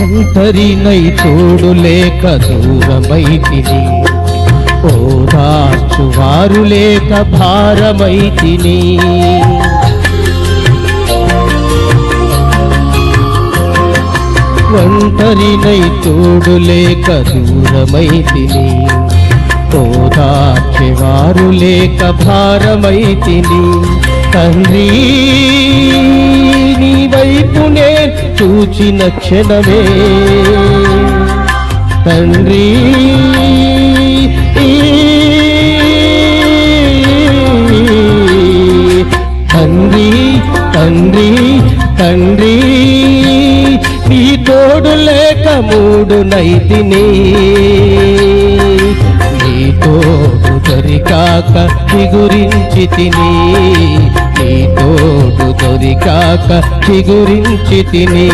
ఒంటరినై తోడు లేక దూరమై తిని లేక భారమైతిని. ఒంటరినై తోడు లేక దూరమై తిని లేక భారమైతిని. తండ్రి చూచిన క్షణమే తండ్రి తండ్రి తండ్రి తండ్రి నీ తోడు లేక మూడు నైతిని. నీ తోడు దొరికాక గురించి తిని. నీ తోడు దొరికాక చిగురించి తిని.